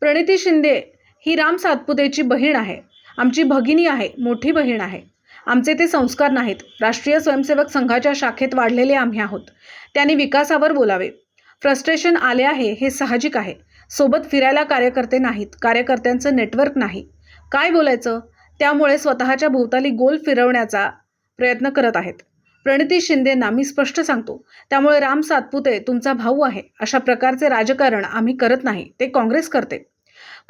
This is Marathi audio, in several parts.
प्रणिती शिंदे ही राम सातपुतेची बहीण आहे. आमची भगिनी आहे मोठी बहीण आहे. आमचे ते संस्कार नाहीत. राष्ट्रीय स्वयंसेवक संघाच्या शाखेत वाढलेले आम्ही आहोत. त्यांनी विकासावर बोलावे. फ्रस्ट्रेशन आले आहे हे साहजिक आहे. सोबत फिरायला कार्यकर्ते नाहीत. कार्यकर्त्यांचं नेटवर्क नाही. काय बोलायचं? त्यामुळे स्वतःच्या भोवताली गोल फिरवण्याचा प्रयत्न करत आहेत. प्रणिती शिंदेंना मी स्पष्ट सांगतो त्यामुळे राम सातपुते तुमचा भाऊ आहे. अशा प्रकारचे राजकारण आम्ही करत नाही. ते काँग्रेस करते.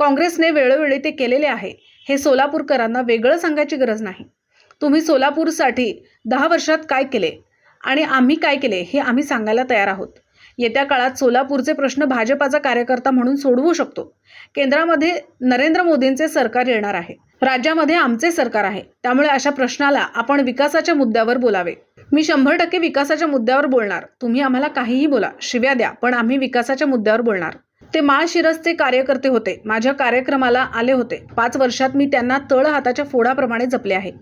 काँग्रेसने वेळोवेळी ते केलेले आहे. हे सोलापूरकरांना वेगळं सांगायची गरज नाही. तुम्ही सोलापूरसाठी दहा वर्षात काय केले आणि आम्ही काय केले हे आम्ही सांगायला तयार आहोत. येत्या काळात सोलापूरचे प्रश्न भाजपाचा कार्यकर्ता म्हणून सोडवू शकतो. केंद्रामध्ये नरेंद्र मोदींचे सरकार येणार आहे. राज्यामध्ये आमचे सरकार आहे. त्यामुळे अशा प्रश्नाला आपण विकासाच्या मुद्द्यावर बोलावे. मी शंभर टक्के विकासाच्या मुद्द्यावर बोलणार. तुम्ही आम्हाला काहीही बोला शिव्या द्या पण आम्ही विकासाच्या मुद्द्यावर बोलणार. ते माळशिरसचे कार्यकर्ते होते. माझ्या कार्यक्रमाला आले होते. पाच वर्षात मी त्यांना तळ हाताच्या फोडाप्रमाणे जपले आहे.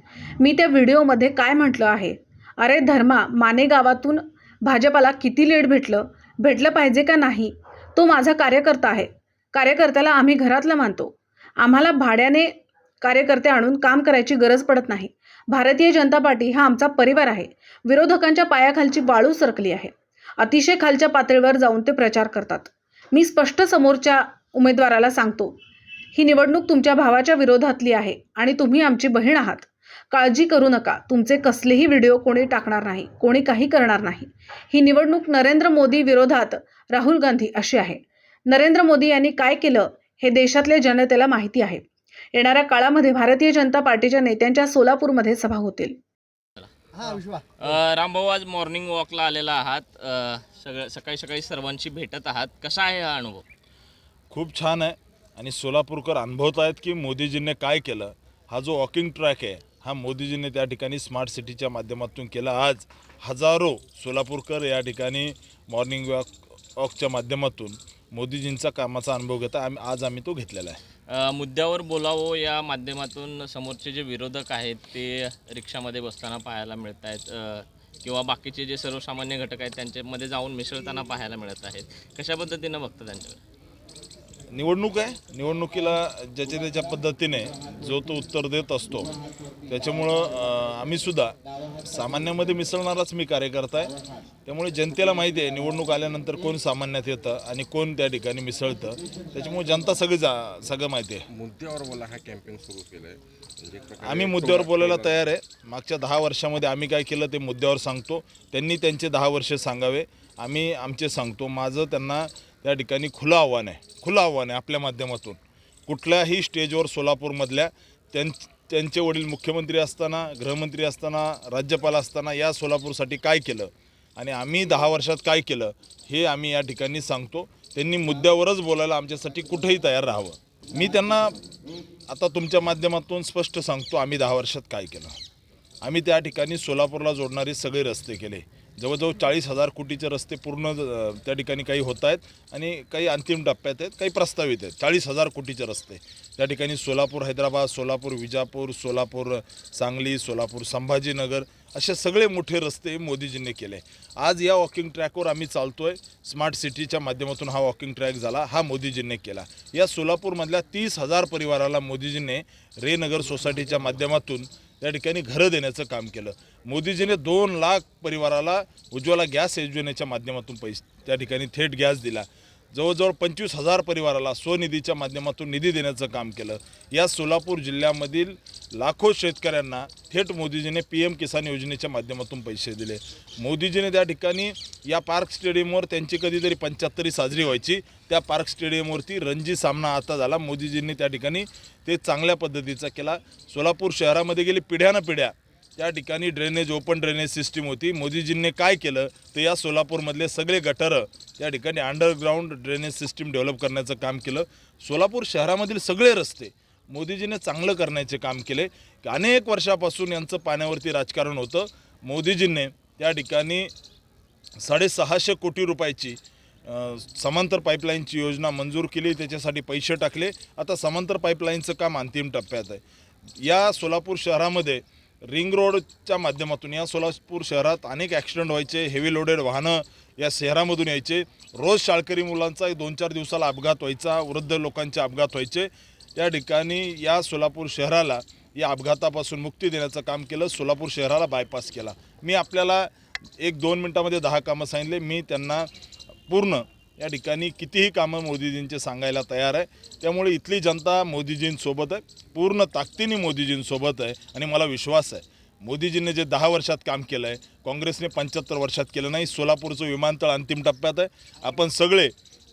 मी त्या व्हिडिओमध्ये काय म्हटलं आहे? अरे धर्मा माने गावातून भाजपाला किती लीड भेटलं? भेटलं पाहिजे का नाही? तो माझा कार्यकर्ता आहे. कार्यकर्त्याला आम्ही घरातलं मानतो. आम्हाला भाड्याने कार्यकर्ते आणून काम करायची गरज पडत नाही. भारतीय जनता पार्टी हा आमचा परिवार आहे. विरोधकांच्या पायाखालची वाळू सरकली आहे. अतिशय खालच्या पातळीवर जाऊन ते प्रचार करतात. मी स्पष्ट समोरच्या उमेदवाराला सांगतो ही निवडणूक तुमच्या भावाच्या विरोधातली आहे आणि तुम्ही आमची बहीण आहात. काळजी करू नका तुमचे कसलेही व्हिडिओ कोणी टाकणार नाही कोणी काही करणार नाही. ही निवडणूक नरेंद्र मोदी विरोधात राहुल गांधी अशी आहे. नरेंद्र मोदी यांनी काय केलं हे देशातल्या जनतेला माहिती आहे. येणाऱ्या काळामध्ये भारतीय जनता पार्टीच्या नेत्यांच्या सोलापूरमध्ये सभा होतील. हा विश्वा अ, रामभाऊ आज मॉर्निंग वॉकला आलेला आहात. अ, सगळं सकाळी सकाळी सर्वांशी भेटत आहात. कसा आहे हा अनुभव? खूप छान आहे. आणि सोलापूरकर अनुभवत आहेत की मोदीजींनी काय केलं? हा जो वॉकिंग ट्रॅक आहे हा मोदीजींनी त्या ठिकाणी स्मार्ट सिटीच्या माध्यमातून केला. आज हजारो सोलापूरकर या ठिकाणी मॉर्निंग वॉक वॉकच्या माध्यमातून मोदीजींचा कामाचा अनुभव घेता आम्ही आज आम्ही तो घेतलेला आहे. मुद्द्यावर बोलावं या माध्यमातून समोरचे जे विरोधक आहेत ते रिक्षामध्ये बसताना पाहायला मिळत आहेत किंवा बाकीचे जे सर्वसामान्य घटक आहेत त्यांच्यामध्ये जाऊन मिसळताना पाहायला मिळत आहेत. कशा पद्धतीनं बघतं त्यांच्याकडे? निवडणूक आहे. निवडणुकीला ज्याच्या त्याच्या पद्धतीने जो तो उत्तर देत असतो त्याच्यामुळं आम्हीसुद्धा सामान्यामध्ये मिसळणाराच मी कार्यकर्ता आहे. त्यामुळे जनतेला माहिती आहे निवडणूक आल्यानंतर कोण सामान्यात येतं आणि कोण त्या ठिकाणी मिसळतं. त्याच्यामुळे जनता सगळी जा सगळं माहिती आहे. मुद्द्यावर बोला हा कॅम्पेन सुरू केलाय. म्हणजे एक प्रकारे आम्ही मुद्द्यावर बोलायला तयार आहे. मागच्या दहा वर्षामध्ये आम्ही काय केलं ते मुद्द्यावर सांगतो. त्यांनी त्यांचे दहा वर्ष सांगावे. आम्ही आमचे सांगतो. माझं त्यांना त्या ठिकाणी खुलं आव्हान आहे. खुलं आव्हान आहे आपल्या माध्यमातून. कुठल्याही स्टेजवर सोलापूरमधल्या त्यां त्यांचे वडील मुख्यमंत्री असताना गृहमंत्री असताना राज्यपाल असताना या सोलापूरसाठी काय केलं आणि आम्ही दहा वर्षात काय केलं हे आम्ही या ठिकाणी सांगतो. त्यांनी मुद्द्यावरच बोलायला आमच्यासाठी कुठेही तयार राहावं. मी त्यांना आता तुमच्या माध्यमातून स्पष्ट सांगतो आम्ही दहा वर्षात काय केलं. आम्ही त्या ठिकाणी सोलापूरला जोडणारे सगळे रस्ते केले. जवळजवळ चाळीस हजार कोटीचे रस्ते पूर्ण त्या ठिकाणी काही होत आहेत आणि काही अंतिम टप्प्यात आहेत काही प्रस्तावित आहेत. चाळीस हजार कोटीचे रस्ते. त्या ठिकाणी सोलापूर हैदराबाद सोलापूर विजापूर सोलापूर सांगली सोलापूर संभाजीनगर असे सगळे मोठे रस्ते मोदीजींनी केले. आज या वॉकिंग ट्रॅकवर आम्ही चालतो आहे स्मार्ट सिटीच्या माध्यमातून हा वॉकिंग ट्रॅक झाला हा मोदीजींनी केला. या सोलापूरमधल्या तीस हजार परिवाराला मोदीजींनी रेनगर सोसायटीच्या माध्यमातून त्या ठिकाणी घरं देण्याचं काम केलं. मोदीजीने दोन लाख परिवाराला उज्ज्वला गॅस योजनेच्या माध्यमातून पैसे त्या ठिकाणी थेट गॅस दिला. जवळजवळ पंचवीस हजार परिवाराला स्वनिधीच्या माध्यमातून निधी देण्याचं काम केलं. या सोलापूर जिल्ह्यामधील लाखो शेतकऱ्यांना थेट मोदीजीने पी एम किसान योजनेच्या माध्यमातून पैसे दिले. मोदीजीने त्या ठिकाणी या पार्क स्टेडियमवर त्यांची कधीतरी पंच्याहत्तरी साजरी व्हायची. त्या पार्क स्टेडियमवरती रणजी सामना आता झाला. मोदीजींनी त्या ठिकाणी ते चांगल्या पद्धतीचा केला. सोलापूर शहरामध्ये गेली पिढ्यानं पिढ्या त्या ठिकाणी ड्रेनेज ओपन ड्रेनेज सिस्टीम होती. मोदीजींनी काय केलं? तर या सोलापूरमधले सगळे गटारं त्या ठिकाणी अंडरग्राऊंड ड्रेनेज सिस्टीम डेव्हलप करण्याचं काम केलं. सोलापूर शहरामधील सगळे रस्ते मोदीजीने चांगलं करण्याचे काम केले. अनेक वर्षापासून यांचं पाण्यावरती राजकारण होतं. मोदीजींनी त्या ठिकाणी साडेसहाशे कोटी रुपयाची समांतर पाईपलाईनची योजना मंजूर केली. त्याच्यासाठी पैसे टाकले. आता समांतर पाईपलाईनचं काम अंतिम टप्प्यात आहे. या सोलापूर शहरामध्ये रिंग रोडच्या माध्यमातून या सोलापूर शहरात अनेक ॲक्सिडेंट व्हायचे हेवी लोडेड वाहनं या शहरामधून यायचे. रोज शाळकरी मुलांचा एक दोन चार दिवसाला अपघात व्हायचा वृद्ध लोकांचे अपघात व्हायचे. त्या ठिकाणी या सोलापूर शहराला या अपघातापासून मुक्ती देण्याचं काम केलं सोलापूर शहराला बायपास केला. मी आपल्याला एक दोन मिनटामध्ये दहा कामं सांगितले. मी त्यांना पूर्ण या ठिकाणी कितीही कामं मोदीजींचे सांगायला तयार आहे. त्यामुळे इथली जनता मोदीजींसोबत आहे. पूर्ण ताकदीने मोदीजींसोबत आहे आणि मला विश्वास आहे. मोदीजींनी जे दहा वर्षात काम केलं आहे काँग्रेसने पंच्याहत्तर वर्षात केलं नाही सोलापूरचं विमानतळ अंतिम टप्प्यात आहे. आपण सगळे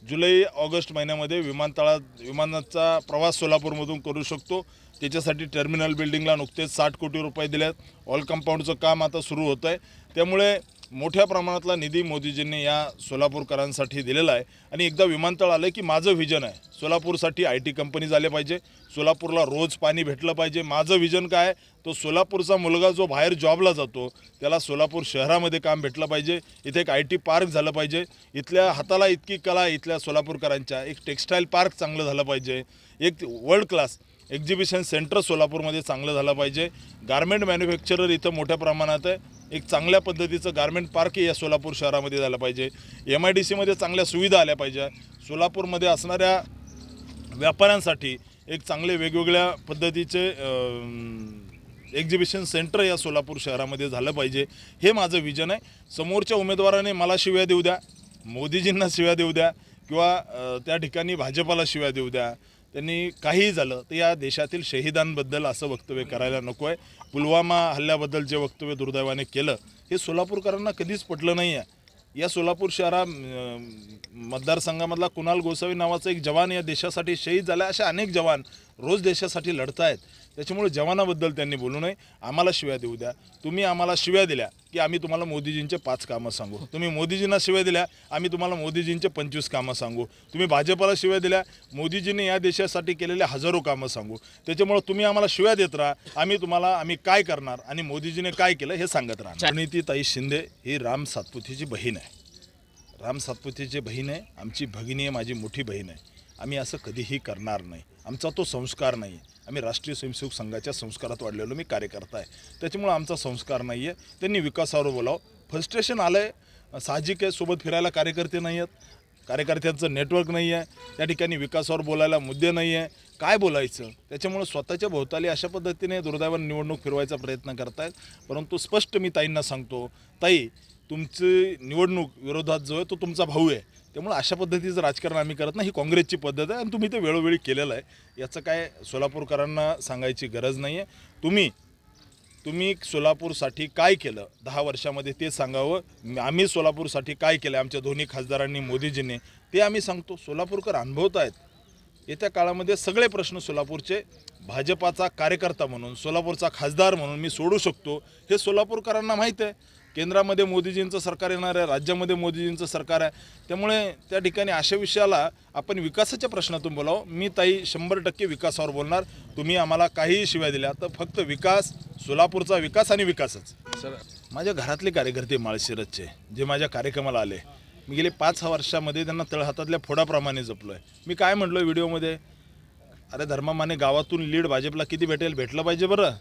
जुलै ऑगस्ट महिन्यामध्ये विमानतळात विमानाचा प्रवास सोलापूरमधून करू शकतो. त्याच्यासाठी टर्मिनल बिल्डिंगला नुकतेच साठ कोटी रुपये दिले आहेत ऑल कंपाऊंडचं काम आता सुरू होतं आहे त्यामुळे मोठ्या प्रमाणातला निधी मोदीजींनी या सोलापूरकरांसाठी दिलेला आहे. आणि एकदा विमानतळ आलं की माझं व्हिजन आहे. सोलापूरसाठी आय टी कंपनी झाले पाहिजे. सोलापूरला रोज पाणी भेटलं पाहिजे. माझं व्हिजन काय तो सोलापूरचा मुलगा जो बाहेर जॉबला जातो त्याला सोलापूर शहरामध्ये काम भेटलं पाहिजे. इथे एक आय टी पार्क झालं पाहिजे. इथल्या हाताला इतकी कला आहे इथल्या सोलापूरकरांच्या. एक टेक्स्टाईल पार्क चांगलं झालं पाहिजे. एक वर्ल्ड क्लास एक्झिबिशन सेंटर सोलापूरमध्ये चांगलं झालं पाहिजे. गारमेंट मॅन्युफॅक्चरर इथं मोठ्या प्रमाणात आहे. एक चांगल्या पद्धतीचं गारमेंट पार्कही या सोलापूर शहरामध्ये झालं पाहिजे. एम आय डी सीमध्ये चांगल्या सुविधा आल्या पाहिजे. सोलापूरमध्ये असणाऱ्या व्यापाऱ्यांसाठी एक चांगले वेगवेगळ्या पद्धतीचे एक्झिबिशन सेंटर या सोलापूर शहरामध्ये झालं पाहिजे. हे माझं विजन आहे. समोरच्या उमेदवाराने मला शिव्या देऊ द्या मोदीजींना शिव्या देऊ द्या किंवा त्या ठिकाणी भाजपाला शिव्या देऊ द्या. त्यांनी काहीही झालं तर या देशातील शहीदांबद्दल असं वक्तव्य करायला नको आहे पुलवामा हल्ल्याबद्दल जे वक्तव्य दुर्दैवाने केलं हे सोलापूरकरांना कधीच पटलं नाही आहे या सोलापूर शहरा मतदारसंघामधला कुणाल गोसावी नावाचा एक जवान या देशासाठी शहीद झाला असे अनेक जवान रोज देशासाठी लढत आहेत त्याच्यामुळे जवानाबद्दल त्यांनी बोलू नये. आम्हाला शिव्या देऊ द्या. तुम्ही आम्हाला शिव्या दिल्या की आम्ही तुम्हाला मोदीजींचे पाच कामं सांगू. तुम्ही मोदीजींना शिव्या दिल्या आम्ही तुम्हाला मोदीजींचे पंचवीस कामं सांगू. तुम्ही भाजपला शिव्या दिल्या मोदीजींनी या देशासाठी केलेले हजारो कामं सांगू. त्याच्यामुळे तुम्ही आम्हाला शिव्या देत राहा. आम्ही तुम्हाला आम्ही काय करणार आणि मोदीजीने काय केलं हे सांगत राहा प्रणिती ताई शिंदे ही राम सातपुतेची बहीण आहे. राम सातपुतेची बहीण आहे. आमची भगिनी आहे माझी मोठी बहीण आहे. आम्ही असं कधीही करणार नाही. आमचा तो संस्कार नाही आहे. आम्ही राष्ट्रीय स्वयंसेवक संघाच्या संस्कारात वाढलेलो मी कार्यकर्ता आहे. त्याच्यामुळं आमचा संस्कार नाही आहे त्यांनी विकासावर बोलावं. फ्रस्ट्रेशन आलं आहे साहजिक आहे सोबत फिरायला कार्यकर्ते नाही आहेत कार्यकर्त्यांचं नेटवर्क नाही आहे त्या ठिकाणी विकासावर बोलायला मुद्दे नाही आहे काय बोलायचं? त्याच्यामुळं स्वतःच्या भोवताली अशा पद्धतीने दुर्दैवान निवडणूक फिरवायचा प्रयत्न करतायत. परंतु स्पष्ट मी ताईंना सांगतो ताई तुमची निवडणूक विरोधात जो आहे तो तुमचा भाऊ आहे. त्यामुळे अशा पद्धतीचं राजकारण आम्ही करत नाही ही काँग्रेसची पद्धत आहे आणि तुम्ही ते वेळोवेळी केलेलं आहे. याचं काय सोलापूरकरांना सांगायची गरज नाही आहे तुम्ही तुम्ही सोलापूरसाठी काय केलं? दहा वर्षामध्ये ते सांगावं. आम्ही सोलापूरसाठी काय केलं? आमच्या दोन्ही खासदारांनी मोदीजींनी ते आम्ही सांगतो. सोलापूरकर अनुभवत आहेत. येत्या काळामध्ये सगळे प्रश्न सोलापूरचे भाजपाचा कार्यकर्ता म्हणून सोलापूरचा खासदार म्हणून मी सोडू शकतो. हे सोलापूरकरांना माहीत आहे. केंद्रामध्ये मोदीजींचं सरकार येणार आहे राज्यामध्ये मोदीजींचं सरकार आहे. त्यामुळे त्या ठिकाणी अशा विषयाला आपण विकासाच्या प्रश्नातून बोलावं. मी ताई शंभर टक्के विकासावर बोलणार. तुम्ही आम्हाला काहीही शिव्या दिल्या तर फक्त विकास सोलापूरचा विकास आणि विकासच. सर माझ्या घरातले कार्यकर्ते माळशिरसचे जे माझ्या कार्यक्रमाला आले. मी गेले पाच वर्षामध्ये त्यांना तळहातातल्या फोडाप्रमाणे जपलो आहे मी काय म्हटलो व्हिडिओमध्ये? अरे धर्मामाने गावातून लीड भाजपला किती भेटेल? भेटलं पाहिजे बरं.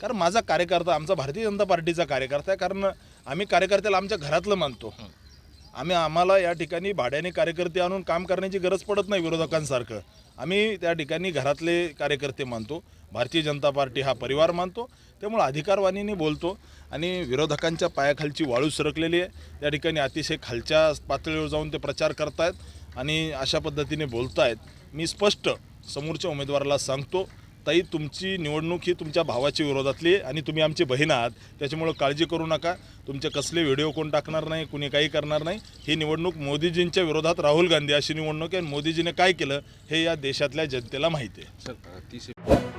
कारण माझा कार्यकर्ता आमचा भारतीय जनता पार्टीचा कार्यकर्ता आहे कारण आम्ही कार्यकर्त्याला आमच्या घरातलं मानतो. आम्ही आम्हाला या ठिकाणी भाड्याने कार्यकर्ते आणून काम करण्याची गरज पडत नाही विरोधकांसारखं. आम्ही त्या ठिकाणी घरातले कार्यकर्ते मानतो. भारतीय जनता पार्टी हा परिवार मानतो. त्यामुळे अधिकारवाणीने बोलतो आणि विरोधकांच्या पायाखालची वाळू सरकलेली आहे. त्या ठिकाणी अतिशय खालच्या पातळीवर जाऊन ते प्रचार करतायत आणि अशा पद्धतीने बोलतायत. मी स्पष्ट समोरच्या उमेदवाराला सांगतो ताई तुमची निवडणूक ही तुमच्या भावाच्या विरोधातली आहे आणि तुम्ही आमची बहीण आहात. त्याच्यामुळं काळजी करू नका. तुमचे कसले व्हिडिओ कोण टाकणार नाही कुणी काही करणार नाही. ही निवडणूक मोदीजींच्या विरोधात राहुल गांधी अशी निवडणूक आहे आणि मोदीजीने काय केलं हे या देशातल्या जनतेला माहिती आहे.